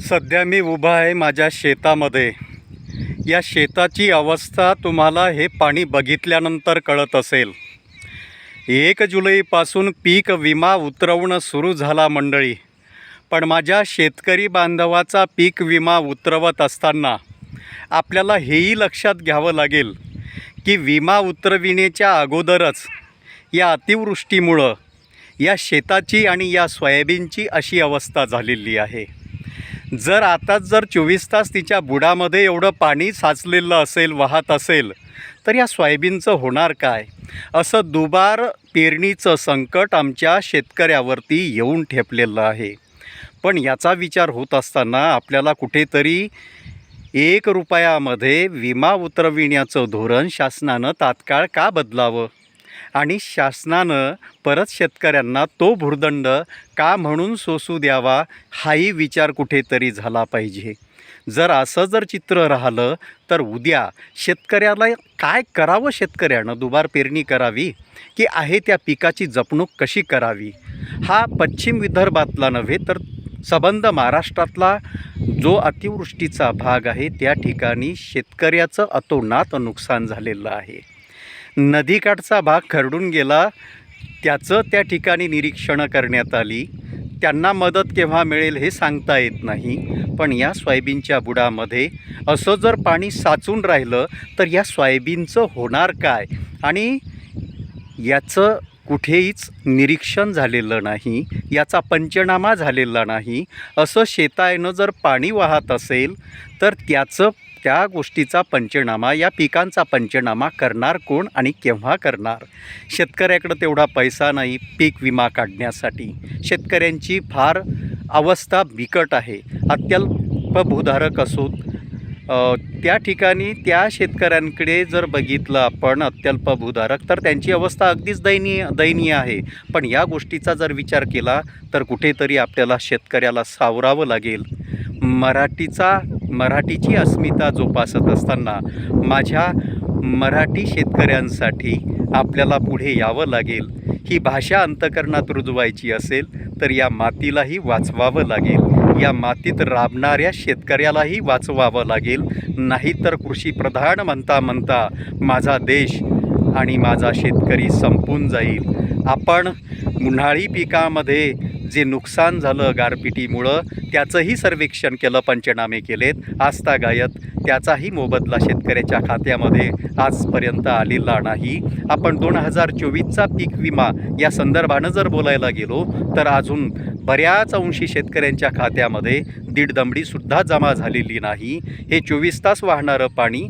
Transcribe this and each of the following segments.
सध्या मी उभा आहे माझ्या शेतामध्ये. या शेताची अवस्था तुम्हाला हे पाणी बघितल्यानंतर कळत असेल. एक जुलैपासून पीक विमा उतरवणं सुरू झाला मंडळी. पण माझ्या शेतकरी बांधवाचा पीक विमा उतरवत असताना आपल्याला हेही लक्षात घ्यावं लागेल की विमा उतरविण्याच्या अगोदरच या अतिवृष्टीमुळं या शेताची आणि या सोयाबीनची अशी अवस्था झालेली आहे. जर आताच जर चोवीस तास तिच्या बुडामध्ये एवढं पाणी साचलेलं असेल वाहत असेल तर या सोयाबीनचं होणार काय? असं दुबार पेरणीचं संकट आमच्या शेतकऱ्यावरती येऊन ठेपलेलं आहे. पण याचा विचार होत असताना आपल्याला कुठेतरी एक रुपयामध्ये विमा उतरविण्याचं धोरण शासनानं तात्काळ का बदलावं? आणि शासनानं परत शेतकऱ्यांना तो भुर्दंड का म्हणून सोसू द्यावा हाही विचार कुठेतरी झाला पाहिजे. जर असं जर चित्र राहिलं तर उद्या शेतकऱ्याला काय करावं शेतकऱ्यानं? दुबार पेरणी करावी? की आहे त्या पिकाची जपणूक कशी करावी? हा पश्चिम विदर्भातला नव्हे तर सबंध महाराष्ट्रातला जो अतिवृष्टीचा भाग आहे त्या ठिकाणी शेतकऱ्याचं अतोनात नुकसान झालेलं आहे. नदीकाठचा भाग खरडून गेला. त्याचं त्या ठिकाणी निरीक्षणं करण्यात आली. त्यांना मदत केव्हा मिळेल हे सांगता येत नाही. पण या सोयाबीनच्या बुडामध्ये असं जर पाणी साचून राहिलं तर या सोयाबीनचं होणार काय? आणि याचं कुठेहीच निरीक्षण झालेलं नाही. याचा पंचनामा झालेला नाही. असं शेतायनं जर पाणी वाहत असेल तर त्याचं त्या गोष्टीचा पंचनामा या पिकांचा पंचनामा करणार कोण आणि केव्हा करणार? शेतकऱ्याकडं तेवढा पैसा नाही पीक विमा काढण्यासाठी. शेतकऱ्यांची फार अवस्था बिकट आहे. अत्यल्प भूधारक असोत त्या ठिकाणी त्या शेतकऱ्यांकडे जर बघितलं आपण अत्यल्प भूधारक तर त्यांची अवस्था अगदीच दयनीय दयनीय आहे. पण या गोष्टीचा जर विचार केला तर कुठेतरी आपल्याला शेतकऱ्याला सावरावं लागेल. मराठीचा मराठीची अस्मिता जोपासत असताना माझ्या मराठी शेतकऱ्यांसाठी आपल्याला पुढे यावं लागेल. ही भाषा अंतकरणात रुजवायची असेल तर या मातीलाही वाचवावं लागेल. या मातीत राबणाऱ्या शेतकऱ्यालाही वाचवावं लागेल. नाहीतर कृषीप्रधान म्हणता म्हणता माझा देश आणि माझा शेतकरी संपून जाईल. आपण उन्हाळी पिकामध्ये जे नुकसान झालं गारपिटीमुळं त्याचंही सर्वेक्षण केलं पंचनामे केलेत. आजतागायत त्याचाही मोबदला शेतकऱ्याच्या खात्यामध्ये आजपर्यंत आलेला नाही. आपण दोन हजार चोवीसचा पीक विमा या संदर्भानं जर बोलायला गेलो तर अजून बऱ्याच अंशी शेतकऱ्यांच्या खात्यामध्ये दीड दमडीसुद्धा जमा झालेली नाही. हे चोवीस तास वाहणारं पाणी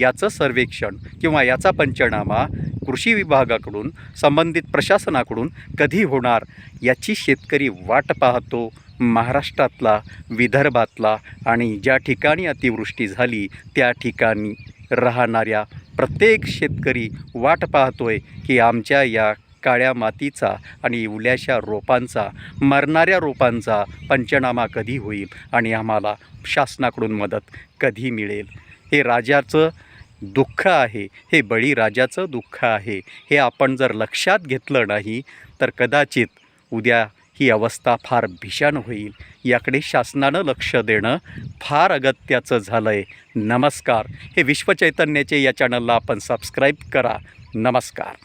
याचं सर्वेक्षण किंवा याचा पंचनामा कृषी विभागाकडून संबंधित प्रशासनाकडून कधी होणार याची शेतकरी वाट पाहतो. महाराष्ट्रातला विदर्भातला आणि ज्या ठिकाणी अतिवृष्टी झाली त्या ठिकाणी राहणाऱ्या प्रत्येक शेतकरी वाट पाहतोय की आमच्या या काळ्या मातीचा आणि इवल्याशा रोपांचा मरणाऱ्या रोपांचा पंचनामा कधी होईल आणि आम्हाला शासनाकडून मदत कधी मिळेल? हे राजाचं दुःख आहे. हे बळीराजाचं दुःख आहे. हे आपण जर लक्षात घेतलं नाही तर कदाचित उद्या ही अवस्था फार भीषण होईल. याकडे शासनानं लक्ष देणं फार अगत्याचं झालं आहे नमस्कार. हे विश्वचैतन्याचे या चॅनलला आपण सबस्क्राईब करा. नमस्कार.